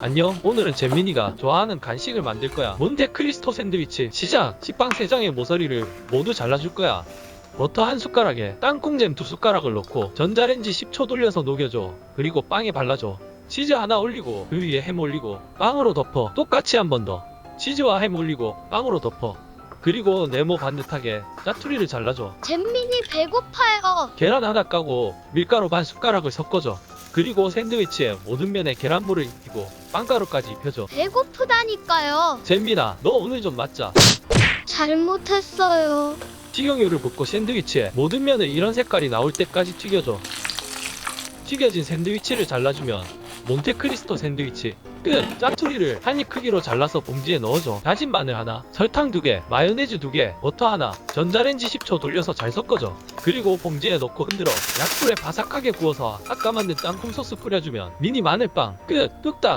안녕 오늘은 잼민이가 좋아하는 간식을 만들 거야. 몬테크리스토 샌드위치 시작 식빵 3장의 모서리를 모두 잘라줄 거야. 버터 한 숟가락에 땅콩잼 두 숟가락을 넣고 전자레인지 10초 돌려서 녹여줘. 그리고 빵에 발라줘. 치즈 하나 올리고 그 위에 햄 올리고 빵으로 덮어. 똑같이 한 번 더. 치즈와 햄 올리고 빵으로 덮어 그리고 네모 반듯하게 짜투리를 잘라줘 잼민이 배고파요. 계란 하나 까고 밀가루 반 숟가락을 섞어줘 그리고 샌드위치에 모든 면에 계란물을 입히고 빵가루까지 입혀줘 배고프다니까요. 잼민아 너 오늘 좀 맞자 잘못했어요. 식용유를 붓고 샌드위치에 모든 면에 이런 색깔이 나올 때까지 튀겨줘 튀겨진 샌드위치를 잘라주면 몬테크리스토 샌드위치. 끝! 짜투리를 한 입 크기로 잘라서 봉지에 넣어줘. 다진 마늘 하나 설탕 두개 마요네즈 두개 버터 하나 전자레인지 10초 돌려서 잘 섞어줘. 그리고 봉지에 넣고 흔들어 약불에 바삭하게 구워서 아까 만든 땅콩 소스 뿌려주면 미니 마늘빵. 끝! 뚝딱